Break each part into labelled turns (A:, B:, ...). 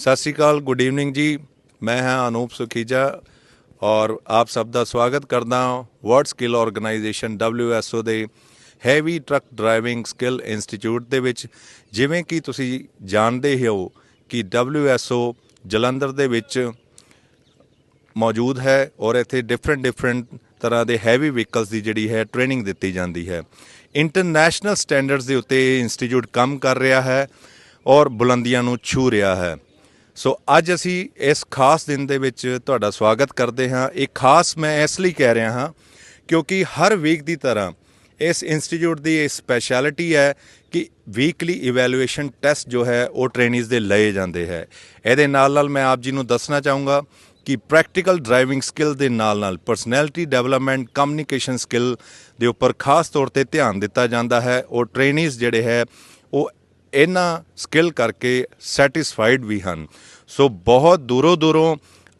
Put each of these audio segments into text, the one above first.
A: ਸਤਿ ਸ਼੍ਰੀ ਅਕਾਲ good evening ਜੀ। ਮੈਂ ਹਾਂ ਅਨੂਪ ਸੁਖੀਜਾ ਔਰ ਆਪ ਸਭ ਦਾ ਸਵਾਗਤ ਕਰਦਾ ਹਾਂ ਵਰਡ ਸਕਿੱਲ ਆਰਗੇਨਾਈਜੇਸ਼ਨ WSO ਦੇ heavy truck driving skill institute ਦੇ ਵਿੱਚ। ਜਿਵੇਂ ਕਿ ਤੁਸੀਂ ਜਾਣਦੇ ਹੀ ਹੋ ਕਿ WSO ਜਲੰਧਰ ਦੇ ਵਿੱਚ ਮੌਜੂਦ ਹੈ ਔਰ ਇੱਥੇ ਡਿਫਰੈਂਟ ਡਿਫਰੈਂਟ ਤਰ੍ਹਾਂ ਦੇ ਹੈਵੀ ਵਹੀਕਲਸ ਦੀ ਜਿਹੜੀ ਹੈ ਟ੍ਰੇਨਿੰਗ ਦਿੱਤੀ ਜਾਂਦੀ ਹੈ। ਇੰਟਰਨੈਸ਼ਨਲ ਸਟੈਂਡਰਡਸ ਦੇ ਉੱਤੇ ਇਹ ਇੰਸਟੀਚਿਊਟ ਕੰਮ ਕਰ ਰਿਹਾ ਹੈ ਔਰ ਬੁਲੰਦੀਆਂ ਨੂੰ ਛੂ ਰਿਹਾ ਹੈ। ਸੋ ਅੱਜ ਅਸੀਂ ਇਸ ਖਾਸ ਦਿਨ ਦੇ ਵਿੱਚ ਤੁਹਾਡਾ ਸਵਾਗਤ ਕਰਦੇ ਹਾਂ। ਇਹ ਖਾਸ ਮੈਂ ਇਸ ਲਈ ਕਹਿ ਰਿਹਾ ਹਾਂ ਕਿਉਂਕਿ ਹਰ ਵੀਕ ਦੀ ਤਰ੍ਹਾਂ ਇਸ ਇੰਸਟੀਚਿਊਟ ਦੀ ਇਹ ਸਪੈਸ਼ਲਿਟੀ ਹੈ ਕਿ ਵੀਕਲੀ ਇਵੈਲੂਏਸ਼ਨ ਟੈਸਟ ਜੋ ਹੈ, ਉਹ ਟ੍ਰੇਨਿਜ਼ ਦੇ ਲਏ ਜਾਂਦੇ ਹੈ। ਇਹਦੇ ਨਾਲ ਨਾਲ ਮੈਂ ਆਪ ਜੀ ਨੂੰ ਦੱਸਣਾ ਚਾਹੂੰਗਾ ਕਿ ਪ੍ਰੈਕਟੀਕਲ ਡਰਾਈਵਿੰਗ ਸਕਿੱਲ ਦੇ ਨਾਲ ਨਾਲ ਪਰਸਨੈਲਿਟੀ ਡਿਵੈਲਪਮੈਂਟ ਕਮਿਊਨੀਕੇਸ਼ਨ ਸਕਿੱਲ ਦੇ ਉੱਪਰ ਖਾਸ ਤੌਰ ਤੇ ਧਿਆਨ ਦਿੱਤਾ ਜਾਂਦਾ ਹੈ। ਔਰ ਟ੍ਰੇਨਿਜ਼ ਜਿਹੜੇ ਹੈ, ਉਹ ਇਹਨਾਂ ਸਕਿੱਲ ਕਰਕੇ ਸੈਟੀਸਫਾਈਡ ਵੀ ਹਨ। ਸੋ ਬਹੁਤ ਦੂਰੋਂ ਦੂਰੋਂ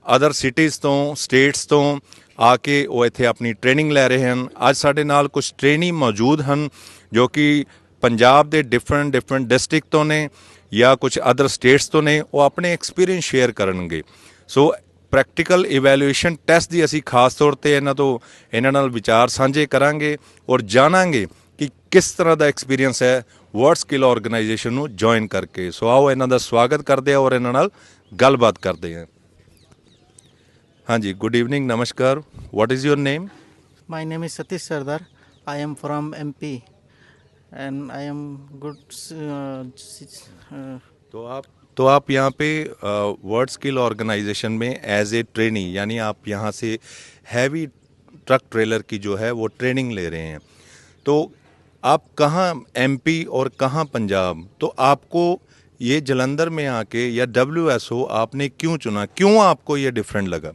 A: ਅਦਰ ਸਿਟੀਜ਼ ਤੋਂ ਸਟੇਟਸ ਤੋਂ ਆ ਕੇ ਉਹ ਇੱਥੇ ਆਪਣੀ ਟ੍ਰੇਨਿੰਗ ਲੈ ਰਹੇ ਹਨ। ਅੱਜ ਸਾਡੇ ਨਾਲ ਕੁਝ ਟ੍ਰੇਨੀ ਮੌਜੂਦ ਹਨ ਜੋ ਕਿ ਪੰਜਾਬ ਦੇ ਡਿਫਰੈਂਟ ਡਿਫਰੈਂਟ ਡਿਸਟ੍ਰਿਕਟ ਤੋਂ ਨੇ ਜਾਂ ਕੁਝ ਅਦਰ ਸਟੇਟਸ ਤੋਂ ਨੇ, ਉਹ ਆਪਣੇ ਐਕਸਪੀਰੀਅੰਸ ਸ਼ੇਅਰ ਕਰਨਗੇ। ਸੋ ਪ੍ਰੈਕਟੀਕਲ ਇਵੈਲੂਏਸ਼ਨ ਟੈਸਟ ਦੀ ਅਸੀਂ ਖਾਸ ਤੌਰ ਤੇ ਇਹਨਾਂ ਤੋਂ, ਇਹਨਾਂ ਨਾਲ ਵਿਚਾਰ ਸਾਂਝੇ ਕਰਾਂਗੇ ਔਰ ਜਾਣਾਂਗੇ ਕਿ ਕਿਸ ਤਰ੍ਹਾਂ ਦਾ ਐਕਸਪੀਰੀਅੰਸ ਹੈ ਵਰਡ ਸਕਿੱਲ ਆਰਗੇਨਾਈਜੇਸ਼ਨ ਨੂੰ ਜੁਆਇਨ ਕਰਕੇ। ਸੋ ਆਓ ਇਹਨਾਂ ਦਾ ਸਵਾਗਤ ਕਰਦੇ ਆ ਔਰ ਇਹਨਾਂ ਨਾਲ ਗੱਲਬਾਤ ਕਰਦੇ ਹਾਂ ਹਾਂਜੀ ਗੁੱਡ ਈਵਨਿੰਗ ਨਮਸਕਾਰ what is your name
B: My name is Satish Sardar. I am from MP, and I am good. Uh, s- uh,
A: तो आप तो आप यहाँ पे वर्ड स्किल ऑर्गेनाइजेशन में एज ए ट्रेनी यानी आप यहाँ से हैवी ट्रक ट्रेलर की जो है वो ट्रेनिंग ले रहे हैं तो आप कहाँ एमपी और कहाँ पंजाब तो आपको ये जलंधर में आके या डब्ल्यूएसओ आपने क्यों चुना? क्यों आपको ये डिफरेंट लगा?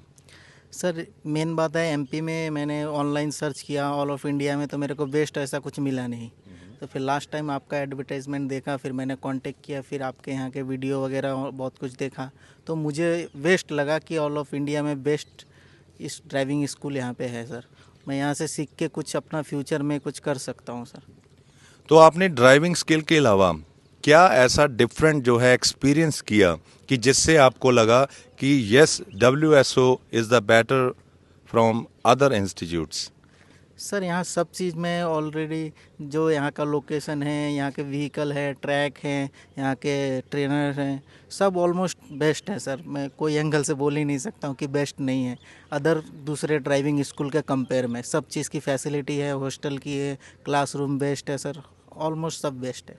B: सर मेन बात है एमपी में मैंने ऑनलाइन सर्च किया ऑल ऑफ़ इंडिया में तो मेरे को बेस्ट ऐसा कुछ मिला नहीं। तो फिर लास्ट टाइम आपका एडवर्टाइजमेंट देखा फिर मैंने कांटेक्ट किया फिर आपके यहाँ के वीडियो वगैरह बहुत कुछ देखा। तो मुझे बेस्ट लगा कि ऑल ऑफ़ इंडिया में बेस्ट इस ड्राइविंग स्कूल यहाँ पे है सर। मैं यहाँ से सीख के कुछ अपना फ्यूचर में कुछ कर सकता हूँ सर।
A: तो आपने ड्राइविंग स्किल के अलावा क्या ऐसा डिफरेंट जो है एक्सपीरियंस किया कि जिससे आपको लगा कि yes W S O is the better from other institutes
B: sir, यहाँ सब चीज़ में ऑलरेडी जो यहाँ का लोकेशन है, यहाँ के व्हीकल है ट्रैक है, यहाँ के ट्रेनर हैं, सब ऑलमोस्ट बेस्ट है सर। मैं कोई एंगल से बोल ही नहीं सकता हूँ कि बेस्ट नहीं है। अदर दूसरे ड्राइविंग स्कूल के कंपेयर में, सब चीज़ की फैसिलिटी है हॉस्टल की है क्लासरूम बेस्ट है सर ऑलमोस्ट सब बेस्ट है।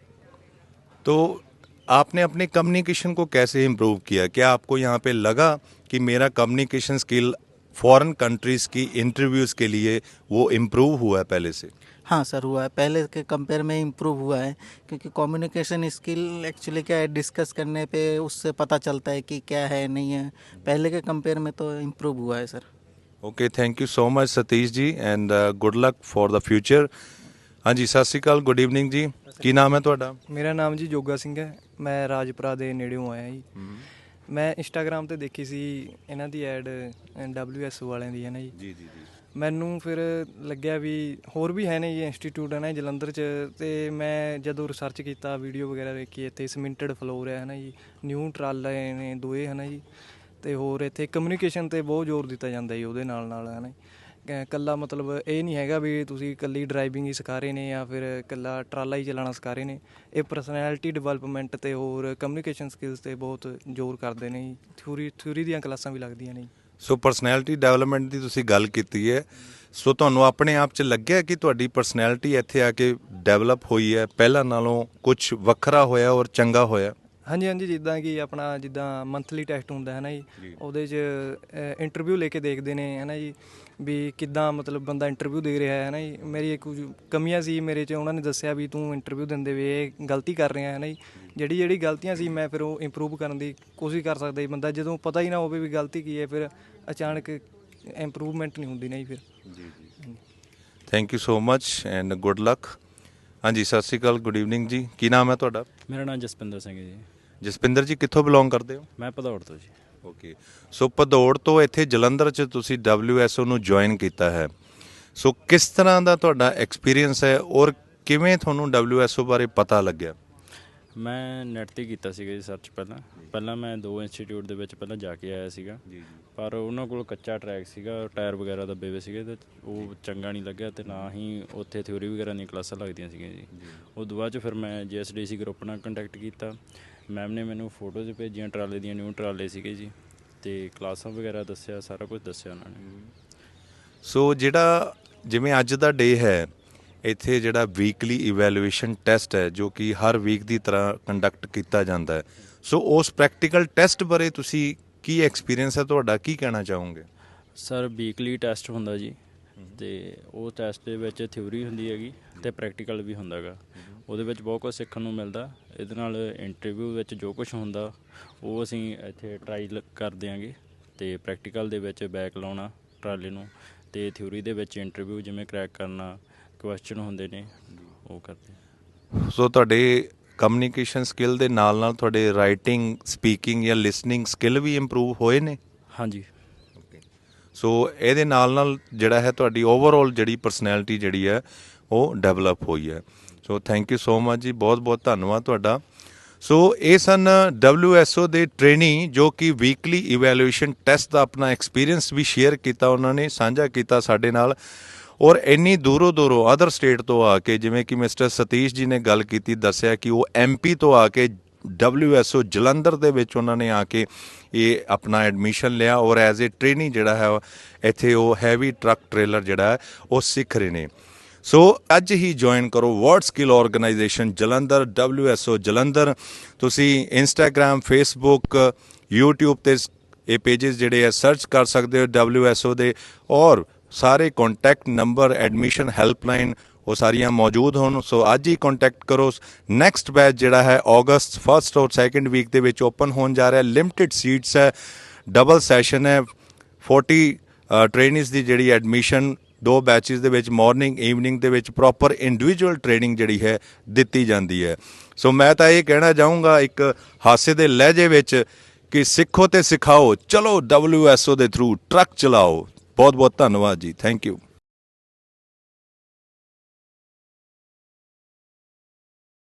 A: तो आपने अपने कम्युनिकेशन को कैसे इम्प्रूव किया? क्या आपको यहाँ पे लगा कि मेरा कम्युनिकेशन स्किल फॉरेन कंट्रीज़ की इंटरव्यूज़ के लिए वो इम्प्रूव हुआ है पहले से?
B: हाँ सर हुआ है। पहले के कंपेयर में इम्प्रूव हुआ है क्योंकि कम्युनिकेशन स्किल एक्चुअली क्या है डिस्कस करने पे उससे पता चलता है कि क्या है नहीं है। पहले के कंपेयर में तो इम्प्रूव हुआ है sir.
A: Okay thank you so much Satish ji and good luck for the future ਹਾਂਜੀ ਸਤਿ ਸ਼੍ਰੀ ਅਕਾਲ ਗੁੱਡ ਈਵਨਿੰਗ ਜੀ। ਕੀ ਨਾਮ ਹੈ ਤੁਹਾਡਾ?
C: ਮੇਰਾ ਨਾਮ ਜੀ ਜੋਗਾ ਸਿੰਘ ਹੈ। ਮੈਂ ਰਾਜਪੁਰਾ ਦੇ ਨੇੜਿਓਂ ਆਇਆ ਜੀ। ਮੈਂ ਇੰਸਟਾਗ੍ਰam ਤੇ ਦੇਖੀ ਸੀ ਇਹਨਾਂ ਦੀ ਐਡ WS ਵਾਲਿਆਂ ਦੀ ਹੈ ਨਾ ਜੀ?
A: ਜੀ ਜੀ
C: ਮੈਨੂੰ ਫਿਰ ਲੱਗਿਆ ਵੀ ਹੋਰ ਵੀ ਹੈ ਨੇ ਜੀ ਇੰਸਟੀਚਿਊਟ ਹੈ ਨਾ ਜਲੰਧਰ 'ਚ। ਤੇ ਮੈਂ ਜਦੋਂ ਰਿਸਰਚ ਕੀਤਾ ਵੀਡੀਓ ਵਗੈਰਾ ਦੇਖੀ ਇੱਥੇ ਸਿਮੈਂਟਡ ਫਲੋਰ ਹੈ ਨਾ ਜੀ। ਨਿਊ ਟਰਾਲੇ ਨੇ ਦੋਏ ਹੈ ਨਾ ਜੀ। ਤੇ ਹੋਰ ਇੱਥੇ ਕਮਿਊਨੀਕੇਸ਼ਨ ਤੇ ਬਹੁਤ ਜ਼ੋਰ ਦਿੱਤਾ ਜਾਂਦਾ ਜੀ ਉਹਦੇ ਨਾਲ ਨਾਲ ਹੈ ਨਾ ਜੀ। ਕੱਲਾ ਮਤਲਬ ਇਹ ਨਹੀਂ ਹੈਗਾ ਵੀ ਤੁਸੀਂ ਕੱਲੀ ਡਰਾਈਵਿੰਗ ਹੀ ਸਿਖਾ ਰਹੇ ਨੇ ਜਾਂ ਫਿਰ ਕੱਲਾ ਟਰਾਲਾ ਹੀ ਚਲਾਉਣਾ ਸਿਖਾ ਰਹੇ ਨੇ। ਇਹ ਪਰਸਨੈਲਿਟੀ ਡਿਵੈਲਪਮੈਂਟ ਤੇ ਹੋਰ ਕਮਿਊਨੀਕੇਸ਼ਨ ਸਕਿੱਲਸ ਤੇ ਬਹੁਤ ਜ਼ੋਰ ਕਰਦੇ ਨੇ ਥਿਊਰੀ ਥਿਊਰੀ ਦੀਆਂ ਕਲਾਸਾਂ ਵੀ ਲੱਗਦੀਆਂ ਨੇ
A: ਸੋ ਪਰਸਨੈਲਿਟੀ ਡਿਵੈਲਪਮੈਂਟ ਦੀ ਤੁਸੀਂ ਗੱਲ ਕੀਤੀ ਹੈ। ਸੋ ਤੁਹਾਨੂੰ ਆਪਣੇ ਆਪ 'ਚ ਲੱਗਿਆ ਕਿ ਤੁਹਾਡੀ ਪਰਸਨੈਲਿਟੀ ਇੱਥੇ ਆ ਕੇ ਡਿਵੈਲਪ ਹੋਈ ਹੈ? ਪਹਿਲਾਂ ਨਾਲੋਂ ਕੁਝ ਵੱਖਰਾ ਹੋਇਆ ਔਰ ਚੰਗਾ ਹੋਇਆ?
C: ਹਾਂਜੀ ਹਾਂਜੀ ਜਿੱਦਾਂ ਕਿ ਆਪਣਾ ਜਿੱਦਾਂ ਮੰਥਲੀ ਟੈਸਟ ਹੁੰਦਾ ਹੈ ਨਾ ਜੀ। ਉਹਦੇ 'ਚ ਇੰਟਰਵਿਊ ਲੈ ਕੇ ਦੇਖਦੇ ਨੇ ਹੈ ਨਾ ਜੀ। ਵੀ ਕਿੱਦਾਂ ਮਤਲਬ ਬੰਦਾ ਇੰਟਰਵਿਊ ਦੇ ਰਿਹਾ ਹੈ ਨਾ ਜੀ? ਮੇਰੀ ਇੱਕ ਕੁਝ ਕਮੀਆਂ ਸੀ ਮੇਰੇ 'ਚ ਉਹਨਾਂ ਨੇ ਦੱਸਿਆ ਵੀ ਤੂੰ ਇੰਟਰਵਿਊ ਦਿੰਦੇ ਵੇ ਇਹ ਗਲਤੀ ਕਰ ਰਿਹਾ ਹੈ ਨਾ ਜੀ? ਜਿਹੜੀ ਜਿਹੜੀ ਗਲਤੀਆਂ ਸੀ ਮੈਂ ਫਿਰ ਉਹ ਇੰਪਰੂਵ ਕਰਨ ਦੀ ਕੋਸ਼ਿਸ਼ ਕਰ ਸਕਦਾ ਜੀ ਬੰਦਾ। ਜਦੋਂ ਪਤਾ ਹੀ ਨਾ ਹੋਵੇ ਵੀ ਗਲਤੀ ਕੀ ਹੈ ਫਿਰ ਅਚਾਨਕ ਇੰਪਰੂਵਮੈਂਟ ਨਹੀਂ ਹੁੰਦੀ ਨਾ ਜੀ ਫਿਰ
A: thank you so much and good luck ਹਾਂਜੀ ਸਤਿ ਸ਼੍ਰੀ ਅਕਾਲ ਗੁੱਡ ਈਵਨਿੰਗ ਜੀ। ਕੀ ਨਾਮ ਹੈ ਤੁਹਾਡਾ?
D: ਮੇਰਾ ਨਾਮ ਜਸਪਿੰਦਰ ਸਿੰਘ ਹੈ ਜੀ।
A: ਜਸਪਿੰਦਰ ਜੀ ਕਿੱਥੋਂ ਬਿਲੋਂਗ ਕਰਦੇ ਹੋ?
D: ਮੈਂ ਭਦੌੜ ਤੋਂ ਜੀ।
A: ਓਕੇ ਸੋ ਭਦੌੜ ਤੋਂ ਇੱਥੇ ਜਲੰਧਰ 'ਚ ਤੁਸੀਂ WSO ਨੂੰ ਜੁਆਇਨ ਕੀਤਾ ਹੈ। ਸੋ ਕਿਸ ਤਰ੍ਹਾਂ ਦਾ ਤੁਹਾਡਾ ਐਕਸਪੀਰੀਅੰਸ ਹੈ ਔਰ ਕਿਵੇਂ ਤੁਹਾਨੂੰ WSO ਬਾਰੇ ਪਤਾ ਲੱਗਿਆ?
D: ਮੈਂ ਨੈਟ ਤੇ ਕੀਤਾ ਸੀਗਾ ਜੀ ਸਰਚ ਪਹਿਲਾਂ। ਪਹਿਲਾਂ ਮੈਂ ਦੋ ਇੰਸਟੀਚਿਊਟ ਦੇ ਵਿੱਚ ਪਹਿਲਾਂ ਜਾ ਕੇ ਆਇਆ ਸੀਗਾ। ਪਰ ਉਹਨਾਂ ਕੋਲ ਕੱਚਾ ਟਰੈਕ ਸੀਗਾ ਟਾਇਰ ਵਗੈਰਾ ਦੱਬੇ ਹੋਏ ਸੀਗੇ ਤੇ ਉਹ ਚੰਗਾ ਨਹੀਂ ਲੱਗਿਆ ਤੇ ਨਾ ਹੀ ਉੱਥੇ ਥਿਊਰੀ ਵਗੈਰਾ ਦੀਆਂ ਕਲਾਸਾਂ ਲੱਗਦੀਆਂ ਸੀਗੀਆਂ ਜੀ। ਉਸ ਤੋਂ ਬਾਅਦ ਚ ਫਿਰ ਮੈਂ ਜੀਐਸਡੀਸੀ ਗਰੁੱਪ ਨਾਲ ਕੰਟੈਕਟ ਕੀਤਾ। ਮੈਮ ਨੇ ਮੈਨੂੰ ਫੋਟੋਜ਼ ਭੇਜੀਆਂ ਟਰਾਲੇ ਦੀਆਂ ਨਿਊ ਟਰਾਲੇ ਸੀਗੇ ਜੀ ਤੇ ਕਲਾਸਾਂ ਵਗੈਰਾ ਦੱਸਿਆ ਸਾਰਾ ਕੁਝ ਦੱਸਿਆ ਉਹਨਾਂ ਨੇ।
A: ਸੋ ਜਿਹੜਾ ਜਿਵੇਂ ਅੱਜ ਦਾ ਡੇ ਹੈ ਇੱਥੇ ਜਿਹੜਾ ਵੀਕਲੀ ਇਵੈਲੂਏਸ਼ਨ ਟੈਸਟ ਹੈ ਜੋ ਕਿ ਹਰ ਵੀਕ ਦੀ ਤਰ੍ਹਾਂ ਕੰਡਕਟ ਕੀਤਾ ਜਾਂਦਾ ਹੈ। ਸੋ ਉਸ ਪ੍ਰੈਕਟੀਕਲ ਟੈਸਟ ਬਾਰੇ ਤੁਸੀਂ ਕੀ ਐਕਸਪੀਰੀਅੰਸ ਹੈ ਤੁਹਾਡਾ ਕੀ ਕਹਿਣਾ ਚਾਹੋਗੇ?
D: ਸਰ ਵੀਕਲੀ ਟੈਸਟ ਹੁੰਦਾ ਜੀ। ਤੇ ਉਹ ਟੈਸਟ ਦੇ ਵਿੱਚ ਥਿਊਰੀ ਹੁੰਦੀ ਹੈਗੀ ਤੇ ਪ੍ਰੈਕਟੀਕਲ ਵੀ ਹੁੰਦਾਗਾ ਉਹਦੇ ਵਿੱਚ ਬਹੁਤ ਕੁਝ ਸਿੱਖਣ ਨੂੰ ਮਿਲਦਾ। ਇਹਦੇ ਨਾਲ ਇੰਟਰਵਿਊ ਵਿੱਚ ਜੋ ਕੁਝ ਹੁੰਦਾ ਉਹ ਅਸੀਂ ਇੱਥੇ ਟਰਾਈ ਕਰ ਦਿਆਂਗੇ ਤੇ ਪ੍ਰੈਕਟੀਕਲ ਦੇ ਵਿੱਚ ਬੈਕ ਲਾਉਣਾ ਟਰਾਲੇ ਨੂੰ ਤੇ ਥਿਊਰੀ ਦੇ ਵਿੱਚ ਇੰਟਰਵਿਊ ਜਿਵੇਂ ਕਰੈਕ ਕਰਨਾ ਕੁਐਸਚਨ ਹੁੰਦੇ ਨੇ ਉਹ ਕਰਦੇ।
A: ਸੋ ਤੁਹਾਡੇ ਕਮਿਊਨੀਕੇਸ਼ਨ ਸਕਿੱਲ ਦੇ ਨਾਲ ਨਾਲ ਤੁਹਾਡੇ ਰਾਈਟਿੰਗ ਸਪੀਕਿੰਗ ਜਾਂ ਲਿਸਨਿੰਗ ਸਕਿੱਲ ਵੀ ਇੰਪਰੂਵ ਹੋਏ ਨੇ?
D: ਹਾਂਜੀ।
A: ਸੋ ਇਹਦੇ ਨਾਲ ਨਾਲ ਜਿਹੜਾ ਹੈ ਤੁਹਾਡੀ ਓਵਰਆਲ ਜਿਹੜੀ ਪਰਸਨੈਲਿਟੀ ਜਿਹੜੀ ਹੈ, ਉਹ ਡਿਵੈਲਪ ਹੋਈ ਹੈ। So thank you so much ਜੀ। ਬਹੁਤ ਬਹੁਤ ਧੰਨਵਾਦ ਤੁਹਾਡਾ। ਸੋ ਇਹ ਸਨ WSO ਦੇ ਟ੍ਰੇਨੀ ਜੋ ਕਿ ਵੀਕਲੀ ਇਵੈਲੂਏਸ਼ਨ ਟੈਸਟ ਦਾ ਆਪਣਾ ਐਕਸਪੀਰੀਅੰਸ ਵੀ ਸ਼ੇਅਰ ਕੀਤਾ ਉਹਨਾਂ ਨੇ, ਸਾਂਝਾ ਕੀਤਾ ਸਾਡੇ ਨਾਲ। ਔਰ ਇੰਨੀ ਦੂਰੋਂ ਦੂਰੋਂ ਅਦਰ ਸਟੇਟ ਤੋਂ ਆ ਕੇ, ਜਿਵੇਂ ਕਿ ਮਿਸਟਰ ਸਤੀਸ਼ ਜੀ ਨੇ ਗੱਲ ਕੀਤੀ, ਦੱਸਿਆ ਕਿ ਉਹ ਐਮਪੀ ਤੋਂ ਆ ਕੇ WSO ਜਲੰਧਰ ਦੇ ਵਿੱਚ ਉਹਨਾਂ ਨੇ ਆ ਕੇ ਇਹ ਆਪਣਾ ਐਡਮਿਸ਼ਨ ਲਿਆ ਔਰ ਐਜ਼ ਅ ਟ੍ਰੇਨੀ ਜਿਹੜਾ ਹੈ ਇੱਥੇ ਉਹ ਹੈਵੀ ਟਰੱਕ ਟ੍ਰੇਲਰ ਜਿਹੜਾ ਹੈ ਉਹ ਸਿੱਖ ਰਹੇ ਨੇ। ਸੋ ਅੱਜ ਹੀ ਜੁਆਇਨ ਕਰੋ World Skill Organisation Jalandhar WSO Jalandhar. ਤੁਸੀਂ ਇੰਸਟਾਗ੍ਰam ਫੇਸਬੁੱਕ YouTube ਤੇ ਇਹ ਪੇजेस ਜਿਹੜੇ ਆ ਸਰਚ ਕਰ ਸਕਦੇ ਹੋ WSO ਦੇ ਔਰ ਸਾਰੇ ਕੰਟੈਕਟ ਨੰਬਰ ਐਡਮਿਸ਼ਨ ਹੈਲਪਲਾਈਨ ਉਹ ਸਾਰੀਆਂ ਮੌਜੂਦ ਹੋਣ। ਸੋ ਅੱਜ ਹੀ ਕੰਟੈਕਟ ਕਰੋ। ਨੈਕਸਟ ਬੈਚ ਜਿਹੜਾ ਹੈ ਅਗਸਤ ਫਰਸਟ ਔਰ ਸੈਕੰਡ ਵੀਕ ਦੇ ਵਿੱਚ ਓਪਨ ਹੋਣ ਜਾ ਰਿਹਾ। ਲਿਮਟਿਡ ਸੀਟਸ ਹੈ ਡਬਲ ਸੈਸ਼ਨ ਹੈ। 40 ਟ੍ਰੇਨਿਸ ਦੀ ਜਿਹੜੀ ਐਡਮਿਸ਼ਨ ਦੋ ਬੈਚਸ ਦੇ ਵਿੱਚ ਮਾਰਨਿੰਗ ਈਵਨਿੰਗ ਦੇ ਵਿੱਚ ਪ੍ਰੋਪਰ ਇੰਡੀਵਿਜੂਅਲ ਟ੍ਰੇਨਿੰਗ ਜਿਹੜੀ ਹੈ, ਦਿੱਤੀ ਜਾਂਦੀ ਹੈ। ਸੋ ਮੈਂ ਤਾਂ ਇਹ ਕਹਿਣਾ ਚਾਹੂੰਗਾ, ਇੱਕ ਹਾਸੇ ਦੇ ਲਹਿਜੇ ਵਿੱਚ ਕਿ ਸਿੱਖੋ ਤੇ ਸਿਖਾਓ, ਚਲੋ WSO ਦੇ ਥਰੂ ਟਰੱਕ ਚਲਾਓ। ਬਹੁਤ ਬਹੁਤ ਧੰਨਵਾਦ ਜੀ। Thank you